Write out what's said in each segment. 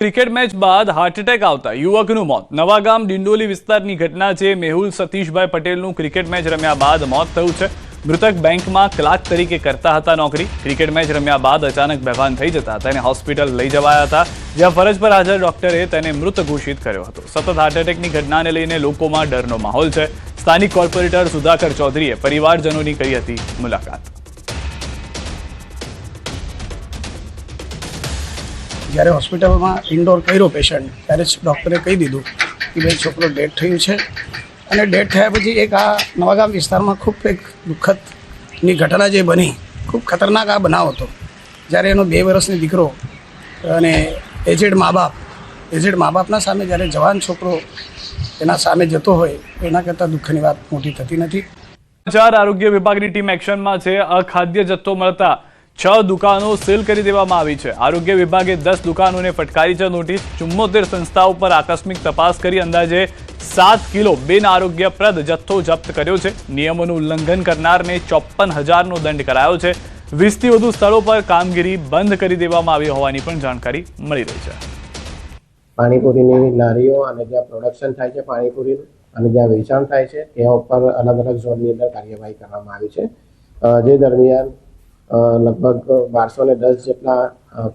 Cricket match બાદ heart attack આવતા યુવકનું મોત. નવાગામ ડિંડોલી વિસ્તારની ઘટના છે. મેહુલ સતીશભાઈ પટેલનું ક્રિકેટ મેચ રમ્યા બાદ મોત થયું છે. મૃતક બેંકમાં ક્લાર્ક તરીકે કરતા હતા નોકરી. ક્રિકેટ મેચ રમ્યા બાદ અચાનક બેભાન થઈ જતા તેને હોસ્પિટલ લઈ જવાયા હતા. જ્યાં ફરજ પર હાજર ડોક્ટરે તેને મૃત ઘોષિત કર્યો હતો. સતત હાર્ટ એટેકની ઘટનાને લઈને લોકોમાં ડરનો માહોલ છે. સ્થાનિક કોર્પોરેટર સુધાકર ચૌધરીએ પરિવારજનોની કરી હતી મુલાકાત? જ્યારે હોસ્પિટલમાં ઇન્ડોર કર્યો પેશન્ટ ત્યારે જ ડૉક્ટરે કહી દીધું કે ભાઈ, છોકરો ડેડ થયું છે. અને ડેડ થયા પછી એક આ નવાગામ વિસ્તારમાં ખૂબ એક દુઃખદની ઘટના જે બની, ખૂબ ખતરનાક આ બનાવ હતો. જ્યારે એનો બે વર્ષની દીકરો અને એજેડ મા બાપ એજેડ મા બાપના સામે જ્યારે જવાન છોકરો એના સામે જતો હોય, એના કરતાં દુઃખની વાત મોટી થતી નથી. ચાર આરોગ્ય વિભાગની ટીમ એક્શનમાં છે. અખાદ્ય જથ્થો મળતા છ દુકાનો સીલ કરી દેવામાં આવી છે. આરોગ્ય વિભાગે દસ દુકાનોને ફટકારી છે નોટિસ. ચુમ્મોતેર સંસ્થાઓ પર આકસ્મિક તપાસ કરી અંદાજે સાત કિલો બિન આરોગ્યપ્રદ જથ્થો જપ્ત કર્યો છે. નિયમોનું ઉલ્લંઘન કરનારને ચોપન હજારનો દંડ કરાયો છે. વીસથી વધુ સ્થળો પર કામગીરી બંધ કરી દેવામાં આવી હોવાની પણ જાણકારી મળી રહી છે. પાણીપુરીની લારીઓ અને જ્યાં પ્રોડક્શન થાય છે પાણીપુરીનું અને જ્યાં વેચાણ થાય છે, ત્યાં ઉપર અલગ અલગ ઝોનની અંદર કાર્યવાહી કરવામાં આવી છે. જે દરમિયાન લગભગ બારસો ને દસ જેટલા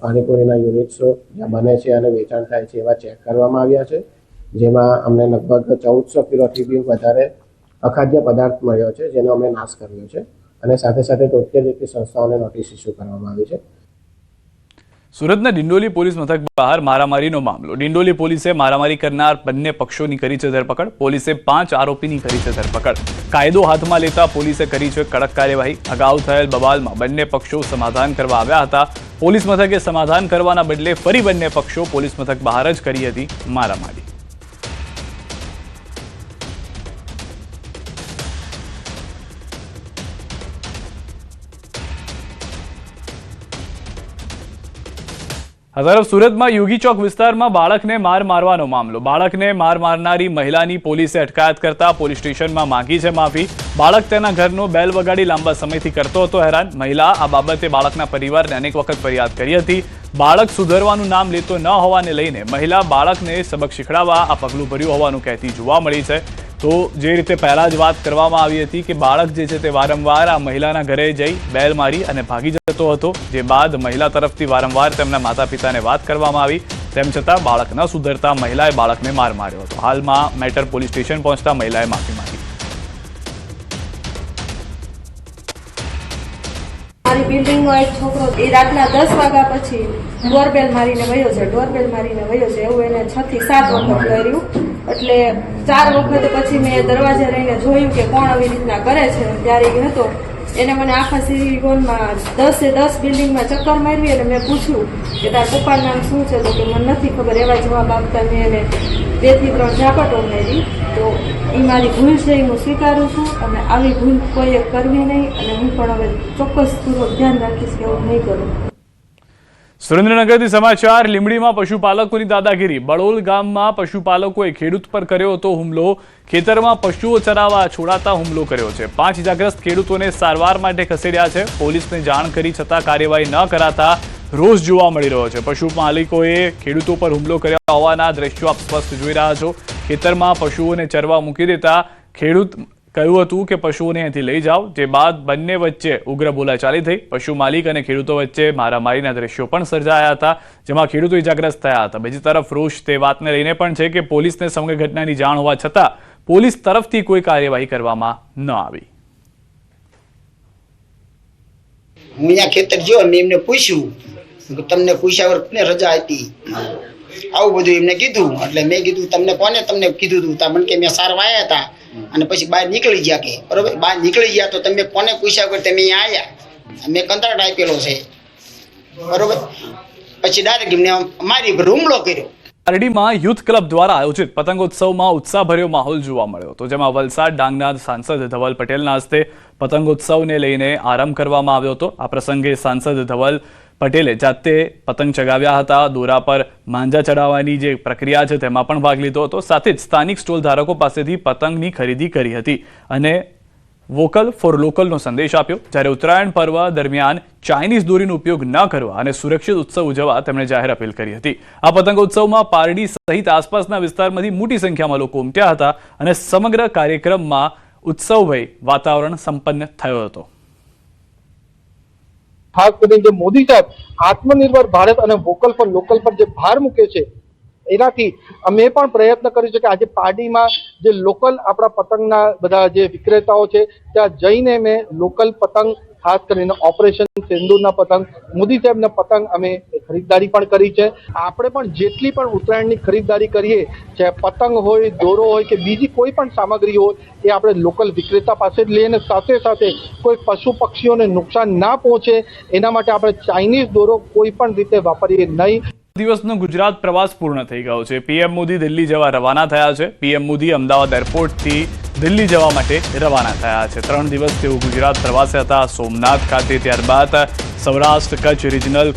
પાણીપુરીના યુનિટ્સો જ્યાં બને છે અને વેચાણ થાય છે એવા ચેક કરવામાં આવ્યા છે. જેમાં અમને લગભગ ચૌદસો કિલોથી બી વધારે અખાદ્ય પદાર્થ મળ્યો છે, જેનો અમે નાશ કર્યો છે. અને સાથે સાથે તોતેર જેટલી સંસ્થાઓને નોટિસ ઇસ્યુ કરવામાં આવી છે. સુરતના ડિંડોલી પોલીસ મથક બહાર મારામારીનો મામલો. ડિંડોલી પોલીસે મારામારી કરનાર બંને પક્ષોની કરી છે ધરપકડ. પોલીસે પાંચ આરોપીની કરી છે ધરપકડ. કાયદો હાથમાં લેતા પોલીસે કરી છે કડક કાર્યવાહી. અગાઉ થયેલ બબાલમાં બંને પક્ષો સમાધાન કરવા આવ્યા હતા. પોલીસ મથકે સમાધાન કરવાના બદલે ફરી બંને પક્ષો પોલીસ મથક બહાર જ કરી હતી મારામારી. આ સુરતમાં યોગી ચોક વિસ્તારમાં બાળકને માર મારવાનો મામલો. બાળકને માર મારનારી મહિલાની પોલીસે અટકાયત કરતા પોલીસ સ્ટેશનમાં માંગી છે માફી. બાળક તેના ઘરનો બેલ વગાડી લાંબા સમયથી કરતો હતો હેરાન. મહિલા આ બાબતે બાળકના પરિવારને અનેક વખત ફરિયાદ કરી હતી. બાળક સુધરવાનું નામ લેતો ન હોવાને લઈને મહિલા બાળકને સબક શીખડાવવા આ પગલું ભર્યું હોવાનું કહેતી જોવા મળી છે. તો જે રીતે પહેલા જ વાત કરવામાં આવી હતી કે બાળક જે છે તે વારંવાર આ મહિલાના ઘરે જઈ બેલ મારી અને ભાગી જતો હતો, જે બાદ મહિલા તરફથી વારંવાર તેમના માતા પિતાને વાત કરવામાં આવી. તેમ છતાં બાળક ન સુધરતા મહિલાએ બાળકને માર માર્યો હતો. હાલમાં મેટર પોલીસ સ્ટેશન પહોંચતા મહિલાએ માફી માંગી. મારી બિલ્ડિંગનો છોકરો એ રાતના દસ વાગ્યા પછી ડોરબેલ મારીને વયો છે. ડોરબેલ મારીને વયો છે. એવું એને છ થી સાત વખત કર્યું. એટલે ચાર વખત પછી મેં દરવાજે રહીને જોયું કે કોણ આવી રીતના કરે છે. ત્યારે એ હતો એને મને આખા સિલિકોનમાં દસે દસ બિલ્ડિંગમાં ચક્કર મારવી અને મેં પૂછ્યું કે તાર પપ્પાનું નામ શું છે? તો કે મને નથી ખબર. એવા જવાબ આપતા મેં એને બેથી ત્રણ ઝાપટો મારી. તો એ મારી ભૂલ છે એ હું સ્વીકારું છું અને આવી ભૂલ કોઈએ કરવી નહીં અને હું પણ હવે ચોક્કસ પૂર્વક ધ્યાન રાખીશ કે હું નહીં કરું. સુરેન્દ્રનગરથી સમાચાર, લીંબડીમાં પશુપાલકોની દાદાગીરી. બળોલ ગામમાં પશુપાલકોએ ખેડૂત પર કર્યો હતો હુમલો. ખેતરમાં પશુઓ ચરાવવા છોડાતા હુમલો કર્યો છે. પાંચ ઇજાગ્રસ્ત ખેડૂતોને સારવાર માટે ખસેડ્યા છે. પોલીસને જાણ કરી છતાં કાર્યવાહી ન કરાતા રોષ જોવા મળી રહ્યો છે. પશુ માલિકોએ ખેડૂતો પર હુમલો કર્યા હોવાના દ્રશ્યો આપ સ્પષ્ટ જોઈ રહ્યા છો. ખેતરમાં પશુઓને ચરવા મૂકી દેતા ખેડૂત કહ્યું હતું કે પશુઓને અહીંથી લઈ જાઓ. જે બાદ બંને વચ્ચે ઉગ્ર બોલાચાલી થઈ. પશુ માલિક અને ખેડૂતો વચ્ચે મારામારીના દ્રશ્યો પણ સર્જાયા હતા, જેમાં ખેડૂતો ઇજાગ્રસ્ત થયા હતા. બીજી તરફ રોષ તે વાતને લઈને પણ છે કે પોલીસને સમગ્ર ઘટનાની જાણ હોવા છતાં પોલીસ તરફથી કોઈ કાર્યવાહી કરવામાં ન આવી. હું અહીંયા ખેતર ગયો મેં એમને પૂછ્યું તમને પૂછ્યા વગર કોને રજા આપી? આવું બધું એમને કીધું. એટલે મેં કીધું, તમને કોને તમને કીધું હતું મને કે, મેં સાર વાયા હતા અને પછી બહાર નીકળી ગયા કે, બરોબર? બહાર નીકળી ગયા તો તમે કોને પૂછ્યા વગર તમે અહીંયા મેં કંટાળ આપેલો છે. બરોબર? પછી ડાયરેક્ટ એમને મારી પર હુમલો કર્યો. અરડીમાં યુથ ક્લબ દ્વારા આયોજિત પતંગોત્સવમાં ઉત્સાહભર્યો માહોલ જોવા મળ્યો હતો, જેમાં વલસાડ ડાંગના સાંસદ ધવલ પટેલના હસ્તે પતંગોત્સવને લઈને આરંભ કરવામાં આવ્યો હતો. આ પ્રસંગે સાંસદ ધવલ પટેલે જાતે પતંગ ચગાવ્યા હતા, દોરા પર માંજા ચડાવવાની જે પ્રક્રિયા છે તેમાં પણ ભાગ લીધો હતો. સાથે જ સ્થાનિક સ્ટોલ ધારકો પાસેથી પતંગની ખરીદી કરી હતી અને વોકલ ફોર લોકલનો સંદેશ આપ્યો. જ્યારે ઉત્તરાયણ પર્વ દરમિયાન ચાઇનીઝ દોરીનો ઉપયોગ ન કરવા અને સુરક્ષિત ઉત્સવ ઉજવવા તેમણે જાહેર અપીલ કરી હતી. આ પતંગોત્સવમાં પારડી સહિત આસપાસના વિસ્તારમાંથી મોટી સંખ્યામાં લોકો ઉમટ્યા હતા અને સમગ્ર કાર્યક્રમમાં ઉત્સવભય વાતાવરણ સંપન્ન થયો હતો. ખાસ કરીને જે મોદી સાહેબ આત્મનિર્ભર ભારત અને વોકલ પર લોકલ પર જે ભાર મૂકે છે, એનાથી અમે પણ પ્રયત્ન કર્યો છે કે આજે પાર્ટીમાં જે લોકલ આપણા પતંગના બધા જે વિક્રેતાઓ છે, ત્યાં જઈને મેં લોકલ પતંગ ખાસ કરીને ઓપરેશન સિંદૂરના પતંગ. મોદી સાહેબના પતંગ અમે ખરીદદારી પણ કરી છે. આપણે પણ જેટલી પણ ઉત્તરાયણની ખરીદદારી કરીએ, ચાહે પતંગ હોય, દોરો હોય કે બીજી કોઈ પણ સામગ્રી હોય, એ આપણે લોકલ વિક્રેતા પાસે જ લઈએ અને સાથે સાથે કોઈ પશુ પક્ષીઓને નુકસાન ના પહોંચે, એના માટે આપણે ચાઇનીઝ દોરો કોઈ પણ રીતે વાપરીએ નહીં. દિવસનો ગુજરાત પ્રવાસ પૂર્ણ થઈ ગયો છે. પીએમ મોદી દિલ્હી જવા રવાના થયા છે. પીએમ મોદી અમદાવાદ એરપોર્ટથી દિલ્હી જવા માટે રવાના થયા છે. ત્રણ દિવસ તેઓ ગુજરાત પ્રવાસે હતા. સોમનાથ ખાતે ત્યારબાદ સૌરાષ્ટ્ર કચ્છ રિજનલ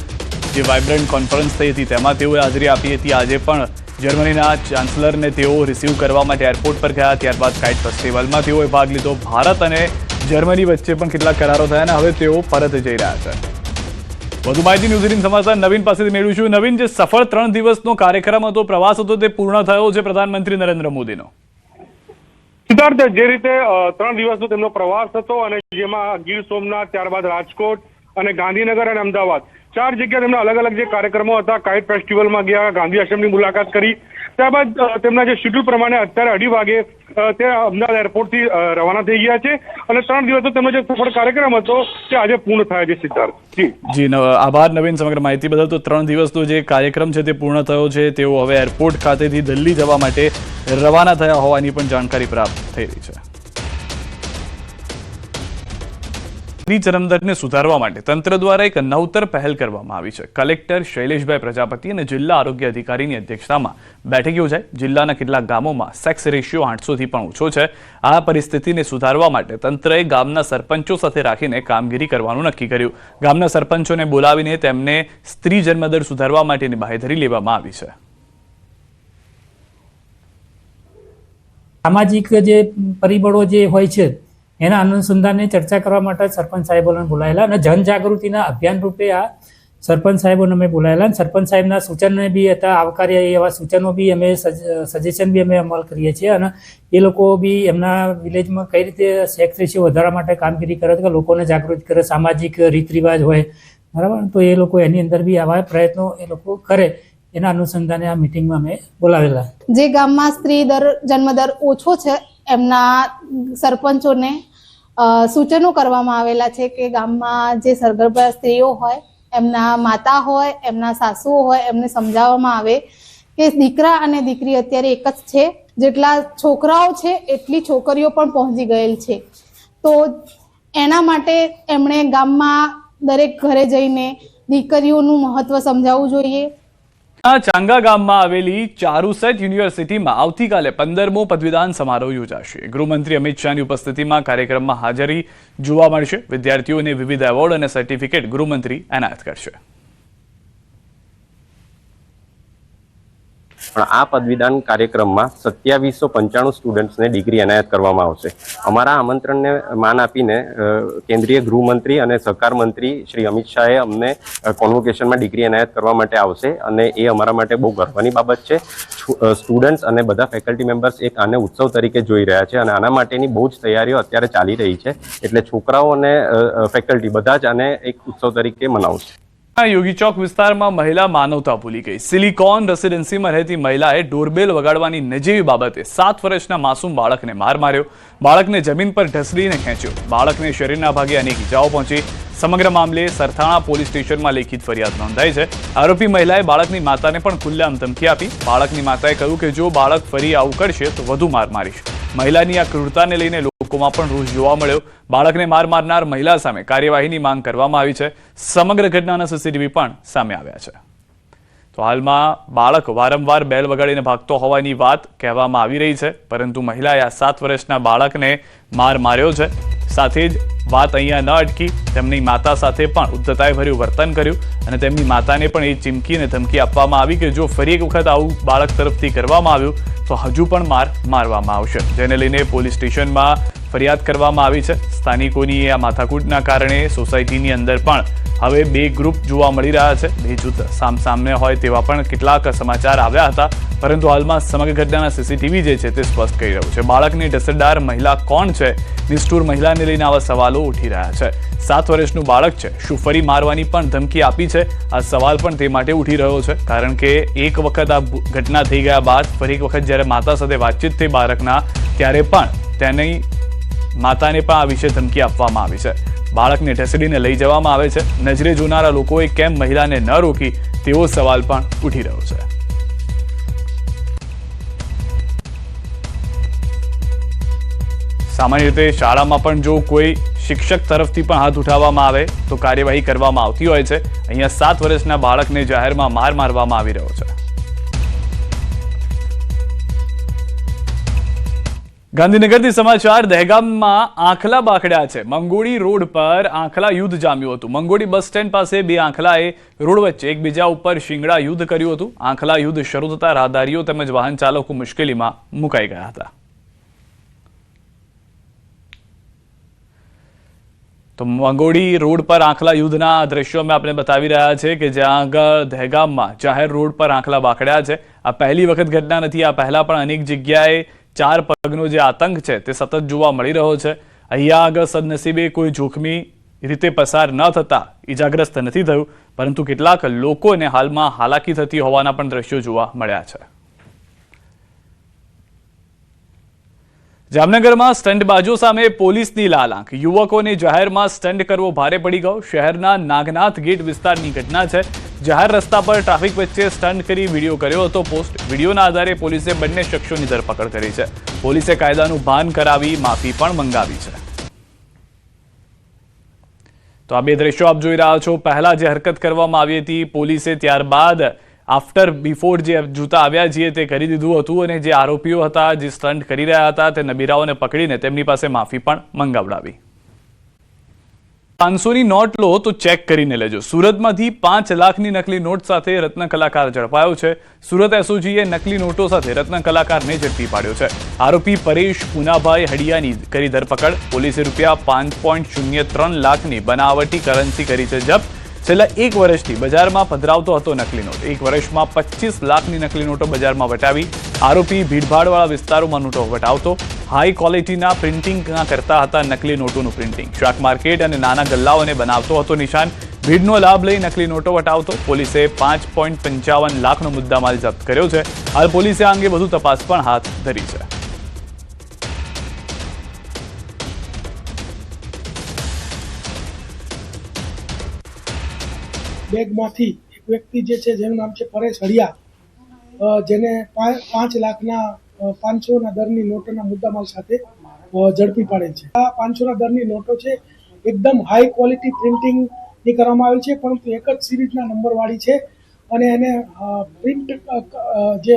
જે વાઇબ્રન્ટ કોન્ફરન્સ થઈ હતી, તેમાં તેઓએ હાજરી આપી હતી. આજે પણ જર્મનીના ચાન્સલરને તેઓ રિસીવ કરવા માટે એરપોર્ટ પર ગયા. ત્યારબાદ કાઇટ ફેસ્ટિવલમાં તેઓએ ભાગ લીધો. ભારત અને જર્મની વચ્ચે પણ કેટલાક કરારો થયા અને હવે તેઓ પરત જઈ રહ્યા છે. વધુ માહિતી ન્યૂઝ એટીન સમાચાર નવીન પાસેથી મેળવીશું. નવીન, જે સફળ ત્રણ દિવસનો કાર્યક્રમ હતો, પ્રવાસ હતો, તે પૂર્ણ થયો છે પ્રધાનમંત્રી નરેન્દ્ર મોદીનો. સિદ્ધાર્થ, જે રીતે ત્રણ દિવસનો તેમનો પ્રવાસ હતો અને જેમાં ગીર સોમનાથ, ત્યારબાદ રાજકોટ અને ગાંધીનગર અને અમદાવાદ. ચાર જગ્યાએ તેમના અલગ અલગ જે કાર્યક્રમો હતા, કાઇટ ફેસ્ટિવલમાં ગયા, ગાંધી આશ્રમની મુલાકાત કરી ત્યારબાદ તેમના જે શેડ્યુલ પ્રમાણે અત્યારે અઢી વાગે તે અમદાવાદ એરપોર્ટથી રવાના થઈ ગયા છે. અને ત્રણ દિવસનો તેમનો જે સફળ કાર્યક્રમ હતો, તે આજે પૂર્ણ થાય છે સિદ્ધાર્થ. જી. આભાર નવીન સમગ્ર માહિતી બદલ. તો ત્રણ દિવસનો જે કાર્યક્રમ છે, તે પૂર્ણ થયો છે. તેઓ હવે એરપોર્ટ ખાતેથી દિલ્હી જવા માટે રવાના થયા હોવાની પણ જાણકારી પ્રાપ્ત થઈ રહી છે. ની જન્મદરને સુધારવા માટે તંત્ર દ્વારા એક નવતર પહેલ કરવામાં આવી છે. કલેક્ટર શૈલેષભાઈ પ્રજાપતિ અને જિલ્લા આરોગ્ય અધિકારીની અધ્યક્ષતામાં બેઠક યોજાઈ. જિલ્લાના કેટલાક ગામોમાં સેક્સ રેશિયો આઠસોથી પણ ઓછો છે. આ પરિસ્થિતિને સુધારવા માટે તંત્રએ ગામના સરપંચો સાથે રાખીને કામગીરી કરવાનું નક્કી કર્યું. ગામના સરપંચોને બોલાવીને તેમને સ્ત્રી જન્મદર સુધારવા માટેની બાહેધરી લેવામાં આવી છે. સામાજિક જે પરિબળો જે હોય છે એના અનુસંધાનની ચર્ચા કરવા માટે સરપંચ સાહેબોને બોલાયેલા અને જનજાગૃતિના અભિયાન રૂપે આ સરપંચ સાહેબોને અમે બોલાયેલા સરપંચ સાહેબના સૂચનને બી હતા, આવકાર્ય એવા સૂચનો બી અમે સજેશન બી અમે અમલ કરીએ છીએ અને એ લોકો બી એમના વિલેજમાં કઈ રીતે સેક્સ રેશિયો વધારવા માટે કામગીરી કરે કે લોકોને જાગૃત કરે, સામાજિક રીત રિવાજ હોય. બરાબર? તો એ લોકો એની અંદર બી આવા પ્રયત્નો એ લોકો કરે. એના અનુસંધાને આ મિટિંગમાં અમે બોલાવેલા. જે ગામમાં સ્ત્રી દર જન્મદર ઓછો છે એમના સરપંચોને સૂચનો કરવામાં આવેલા છે કે ગામમાં જે સરગર્ભા સ્ત્રીઓ હોય, એમના માતા હોય, એમના સાસુઓ હોય, એમને સમજાવવામાં આવે કે દીકરા અને દીકરી અત્યારે એક જ છે. જેટલા છોકરાઓ છે, એટલી છોકરીઓ પણ પહોંચી ગયેલ છે. તો એના માટે એમણે ગામમાં દરેક ઘરે જઈને દીકરીઓનું મહત્વ સમજાવવું જોઈએ. ચાંગા ગામમાં આવેલી ચારુસેટ યુનિવર્સિટીમાં આવતીકાલે પંદરમો પદવીદાન સમારોહ યોજાશે. ગૃહમંત્રી અમિત શાહની ઉપસ્થિતિમાં કાર્યક્રમમાં હાજરી જોવા મળશે. વિદ્યાર્થીઓને વિવિધ એવોર્ડ અને સર્ટિફિકેટ ગૃહમંત્રી એનાયત કરશે. પણ આ પદવીદાન કાર્યક્રમમાં સત્યાવીસો પંચાણું સ્ટુડન્ટ્સને ડિગ્રી એનાયત કરવામાં આવશે. અમારા આમંત્રણને માન આપીને કેન્દ્રીય ગૃહમંત્રી અને સહકાર મંત્રી શ્રી અમિત શાહે અમને કોન્વોકેશનમાં ડિગ્રી એનાયત કરવા માટે આવશે અને એ અમારા માટે બહુ ગર્વની બાબત છે. સ્ટુડન્ટ્સ અને બધા ફેકલ્ટી મેમ્બર્સ એક આને ઉત્સવ તરીકે જોઈ રહ્યા છે અને આના માટેની બહુ જ તૈયારીઓ અત્યારે ચાલી રહી છે. એટલે છોકરાઓ અને ફેકલ્ટી બધા જ આને એક ઉત્સવ તરીકે મનાવશે. યોગી ચોક વિસ્તારમાં મહિલા માનવતા ભૂલી ગઈ. સિલિકોન રેસિડેન્સીમાં રહેતી મહિલાએ ડોરબેલ વગાડવાની નજીવી બાબતે સાત વર્ષના માસૂમ બાળકને માર માર્યો. બાળકને જમીન પર ઢસડીને ખેંચ્યો. બાળકને શરીરના ભાગે અનેક ઇજાઓ પહોંચી. સમગ્ર મામલે સરથાણા પોલીસ સ્ટેશનમાં લેખિત ફરિયાદ નોંધાઈ છે. આરોપી મહિલાએ બાળકની માતાને પણ ખુલ્લેઆમ ધમકી આપી. બાળકની માતાએ કહ્યું કે જો બાળક ફરી આવું કરશે તો વધુ માર મારીશ. મહિલાની આ ક્રૂરતાને લઈને લોકોમાં પણ રોષ જોવા મળ્યો. બાળકને માર મારનાર મહિલા સામે કાર્યવાહીની માંગ કરવામાં આવી છે. સમગ્ર ઘટનાના સીસીટીવી પણ સામે આવ્યા છે. તો હાલમાં બાળક વારંવાર બેલ વગાડીને ભાગતો હોવાની વાત કહેવામાં આવી રહી છે, પરંતુ મહિલાએ આ સાત વર્ષના બાળકને માર માર્યો છે. સાથે જ વાત અહીંયા ન અટકી, તેમની માતા સાથે પણ ઉદ્ધતાએ વર્તન કર્યું અને તેમની માતાને પણ એ ચીમકી અને ધમકી આપવામાં આવી કે જો ફરી એક વખત આવું બાળક તરફથી કરવામાં આવ્યું, તો હજુ પણ માર મારવામાં આવશે. જેને લઈને પોલીસ સ્ટેશનમાં ફરિયાદ કરવામાં આવી છે. સ્થાનિકોની આ માથાકૂટના કારણે સોસાયટીની અંદર પણ હવે બે ગ્રુપ જોવા મળી રહ્યા છે. બે જૂથ સામસામે હોય તેવા પણ કેટલાક સમાચાર આવ્યા હતા. પરંતુ હાલમાં સમગ્ર ઘટનાના સીસીટીવી જે છે તે સ્પષ્ટ કરી રહ્યું છે. બાળકની ઢસરદાર મહિલા કોણ છે? નિષ્ઠુર મહિલાને લઈને આવા સવાલો ઉઠી રહ્યા છે. સાત વર્ષનું બાળક છે. શું ફરી મારવાની પણ ધમકી આપી છે? આ સવાલ પણ તે માટે ઉઠી રહ્યો છે. કારણ કે એક વખત આ ઘટના થઈ ગયા બાદ, ફરી એક વખત જ્યારે માતા સાથે વાતચીત થઈ બાળકના, ત્યારે પણ તેની માતાને પણ આ વિશે ધમકી આપવામાં આવી છે. બાળકને ઢસડીને લઈ જવામાં આવે છે. નજરે જોનારા લોકોએ કેમ મહિલાને ન રોકી? તેવો સવાલ પણ ઉઠી રહ્યો છે. સામાન્ય રીતે શાળામાં પણ જો કોઈ શિક્ષક તરફથી પણ હાથ ઉઠાવવામાં આવે તો કાર્યવાહી કરવામાં આવતી હોય છે. અહીંયા સાત વર્ષના બાળકને જાહેરમાં માર મારવામાં આવી રહ્યો છે. ગાંધીનગરથી સમાચાર, દહેગામમાં આંખલા બાખડ્યા છે. મંગોળી રોડ પર આંખલા યુદ્ધ જામ્યું હતું. મંગોળી બસ સ્ટેન્ડ પાસે બે આંખલાએ રોડ વચ્ચે એકબીજા ઉપર શિંગડા યુદ્ધ કર્યું હતું. આંખલા યુદ્ધ શરૂ થતા રાહદારીઓ તેમજ વાહન ચાલકો મુશ્કેલીમાં મુકાઈ ગયા હતા. તો મંગોડી રોડ પર આંખલા યુદ્ધના દ્રશ્યો અમે આપણે બતાવી રહ્યા છે કે જ્યાં આગળ દહેગામમાં જાહેર રોડ પર આંખલા બાકડ્યા છે. આ પહેલી વખત ઘટના નથી, આ પહેલા પણ અનેક જગ્યાએ ચાર પગનો જે આતંક છે તે સતત જોવા મળી રહ્યો છે. અહીંયા આગળ સદનસીબે કોઈ જોખમી રીતે પસાર ન થતા ઈજાગ્રસ્ત નથી થયું, પરંતુ કેટલાક લોકોને હાલમાં હાલાકી થતી હોવાના પણ દ્રશ્યો જોવા મળ્યા છે. જામનગરમાં સ્ટંટબાજો સામે પોલીસની લાલ આંખ. યુવકોને જાહેરમાં સ્ટન્ટ કરવો ભારે પડી ગયો. શહેરના નાગનાથ ગેટ વિસ્તારની ઘટના છે. જાહેર રસ્તા પર ટ્રાફિક વચ્ચે સ્ટન્ટ કરી વીડિયો કર્યો હતો પોસ્ટ. વિડીયોના આધારે પોલીસે બંને શખ્સોની ધરપકડ કરી છે. પોલીસે કાયદાનું ભાન કરાવી માફી પણ મંગાવી છે. તો આ બે દ્રશ્યો આપ જોઈ રહ્યા છો. પહેલા જે હરકત કરવામાં આવી હતી પોલીસે ત્યારબાદ આફ્ટર બિફોર જે જૂતા આવ્યા છીએ તે કરી દીધું હતું અને જે આરોપીઓ હતા, જે સ્ટન્ટ કરી રહ્યા હતા, તે નબીરાઓને પકડીને તેમની પાસે માફી પણ મંગાવડાવી. પાંચસોની નોટ લો તો ચેક કરીને લેજો. સુરતમાંથી પાંચ લાખની નકલી નોટ સાથે રત્ન કલાકાર ઝડપાયો છે. સુરત એસઓજીએ નકલી નોટો સાથે રત્ન કલાકારને ઝડપી પાડ્યો છે. આરોપી પરેશ પુનાભાઈ હડિયાની કરી ધરપકડ. પોલીસે રૂપિયા પાંચ લાખની બનાવટી કરન્સી કરી છે જપ્ત. છેલ્લા એક વર્ષથી બજારમાં પધરાવતો હતો નકલી નોટ. એક વર્ષમાં પચીસ લાખની નકલી નોટો બજારમાં વટાવી આરોપી ભીડભાડવાળા વિસ્તારોમાં નોટો વટાવતો. હાઈ ક્વોલિટીના પ્રિન્ટિંગ કરતા હતા નકલી નોટોનું પ્રિન્ટિંગ. શાક માર્કેટ અને નાના ગલ્લાઓને બનાવતો હતો નિશાન. ભીડનો લાભ લઈ નકલી નોટો વટાવતો. પોલીસે પાંચ પોઈન્ટ પંચાવન લાખનો મુદ્દામાલ જપ્ત કર્યો છે. હાલ પોલીસે આ અંગે વધુ તપાસ પણ હાથ ધરી છે. બેગમાંથી એક વ્યક્તિ જે છે, જેનું નામ છે પરેશ હળિયા જેને પાંચ લાખના પાંચસોના દરની નોટોના મુદ્દામાલ સાથે ઝડપી પાડે છે. આ પાંચસોના દરની નોટો છે, એકદમ હાઈ ક્વોલિટી પ્રિન્ટિંગની કરવામાં આવી છે, પરંતુ એક જ સિરીઝના નંબરવાળી છે અને એને પ્રિન્ટ જે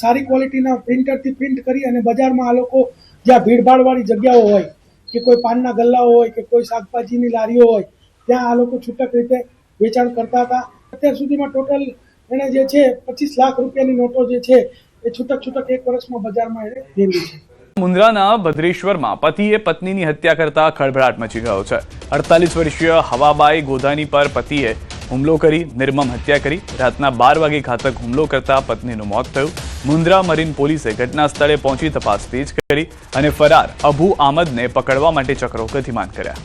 સારી ક્વોલિટીના પ્રિન્ટરથી પ્રિન્ટ કરી અને બજારમાં આ લોકો જ્યાં ભીડભાડવાળી જગ્યાઓ હોય, કે કોઈ પાનના ગલ્લાઓ હોય, કે કોઈ શાકભાજીની લારીઓ હોય ત્યાં આ લોકો છૂટક રીતે વેચાણ કરતા હતા. અત્યાર સુધીમાં ટોટલ એણે જે છે પચીસ લાખ રૂપિયાની નોટો જે છે એ છૂટક છૂટક એક વર્ષમાં બજારમાં એણે ફેરવી છે. મુન્દ્રાના ભદ્રેશ્વરમાં પતિએ પત્નીની હત્યા કરતા ખળભળાટ મચી ગયો છે. અડતાલીસ વર્ષીય હવાબાઈ ગોધાની પર પતિએ હુમલો કરી, નિર્મમ હત્યા કરી. રાતના બાર વાગે ઘાતક હુમલો કરતા પત્નીનું મોત થયું. મુન્દ્રા મરીન પોલીસે ઘટના સ્થળે પહોંચી તપાસ તેજ કરી અને ફરાર અબુ આમદને પકડવા માટે ચક્રો ગતિમાન કર્યા.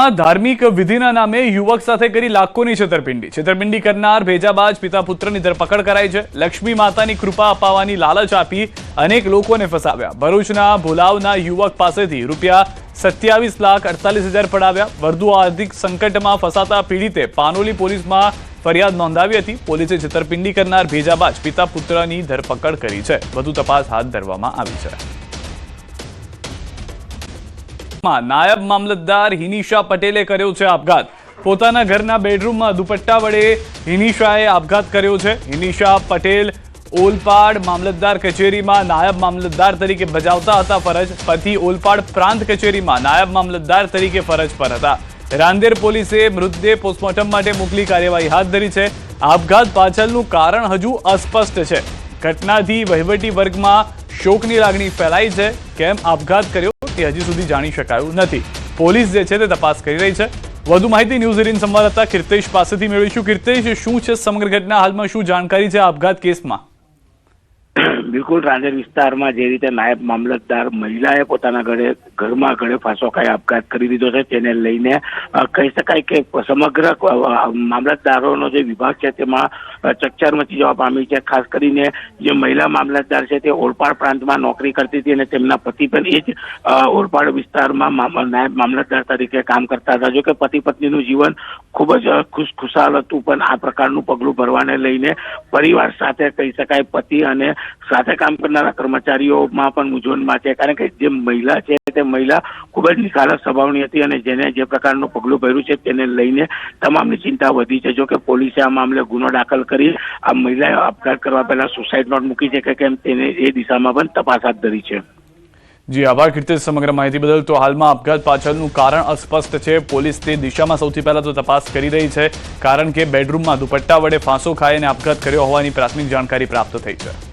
આ ધાર્મિક વિધિના નામે યુવક સાથે કરી લાખોની છેતરપિંડી. છેતરપિંડી કરનાર ભેજાબાજ પિતા પુત્રની ધરપકડ કરાઈ છે. લક્ષ્મી માતાની કૃપા અપાવવાની લાલચ આપી અનેક લોકોને ફસાવ્યા. ભરૂચના ભોલાવના યુવક પાસેથી રૂપિયા સત્યાવીસ લાખ અડતાલીસ હજાર પડાવ્યા. વધુ આર્થિક સંકટમાં ફસાતા પીડિતે પાનોલી પોલીસમાં ફરિયાદ નોંધાવી હતી. પોલીસે છેતરપિંડી કરનાર ભેજાબાજ પિતા પુત્રની ધરપકડ કરી છે. વધુ તપાસ હાથ ધરવામાં આવી છે. માં નાયબ મામલતદાર હિનિશા પટેલે કર્યો છે આપઘાત. પોતાના ઘરના બેડરૂમમાં દુપટ્ટા વડે હિનિશાએ આપઘાત કર્યો છે. હિનિશા પટેલ ઓલપાડ મામલતદાર કચેરીમાં નાયબ મામલતદાર તરીકે બજાવતા હતા ફરજ પતિ ઓલપાડ પ્રાંત કચેરીમાં નાયબ મામલતદાર તરીકે ફરજ પર હતા. રાંદેર પોલીસે મૃતદેહ પોસ્ટમોર્ટમ માટે મોકલી કાર્યવાહી હાથ ધરી છે. આપઘાત પાછળનું કારણ હજુ અસ્પષ્ટ છે. ઘટનાથી વહીવટી વર્ગમાં શોકની લાગણી ફેલાઈ છે. કેમ આપઘાત કર્યો? તે હજી સુધી જાણી શકાયું નથી. પોલીસ જે છે તે તપાસ કરી રહી છે. વધુ માહિતી ન્યૂઝ એટીન સંવાદદાતા કીર્તેશ પાસેથી મેળવીશું. કીર્તેશ, શું છે સમગ્ર ઘટના? હાલમાં શું જાણકારી છે આપઘાત કેસમાં? બિલકુલ રાંદેર વિસ્તારમાં જે રીતે નાયબ મામલતદાર મહિલાએ પોતાના ઘરે, ઘરમાં ઘરે ફાંસો ખાઈ આપઘાત કરી દીધો છે, તેને લઈને કહી શકાય કે સમગ્ર મામલતદારોનો જે વિભાગ છે તેમાં ચકચાર મચી જવા પામી છે. ખાસ કરીને જે મહિલા મામલતદાર છે તે ઓલપાડ પ્રાંતમાં નોકરી કરતી હતી અને તેમના પતિ પણ એ જ ઓરપાડ વિસ્તારમાં નાયબ મામલતદાર તરીકે કામ કરતા હતા. જો કે પતિ પત્નીનું જીવન ખૂબ જ ખુશખુશાલ ખુશ, ખુશાલ હતું, પણ આ પ્રકારનું પગલું ભરવાને લઈને પરિવાર સાથે કહી શકાય પતિ અને સાથે કામ કરનારા કર્મચારીઓમાં પણ મૂંઝવણમાં છે. કારણ કે જે મહિલા છે, તે મહિલા ખૂબ જ નિખાલસ સ્વભાવની હતી અને જેને જે પ્રકારનું પગલું ભર્યું છે, તેને લઈને તમામની ચિંતા વધી છે. જોકે પોલીસે આ મામલે ગુનો દાખલ કરી આ મહિલાએ આપઘાત કરવા પહેલા સુસાઇડ નોટ મૂકી છે કે કેમ તેને એ દિશામાં પણ તપાસ હાથ ધરી છે. જી, આભાર કીર્તિ સમગ્ર માહિતી બદલ. તો હાલમાં આપઘાત પાછળનું કારણ અસ્પષ્ટ છે. પોલીસ તે દિશામાં સૌથી પહેલા તો તપાસ કરી રહી છે. કારણ કે બેડરૂમમાં દુપટ્ટા વડે ફાંસો ખાઈને આપઘાત કર્યો હોવાની પ્રાથમિક જાણકારી પ્રાપ્ત થઈ છે.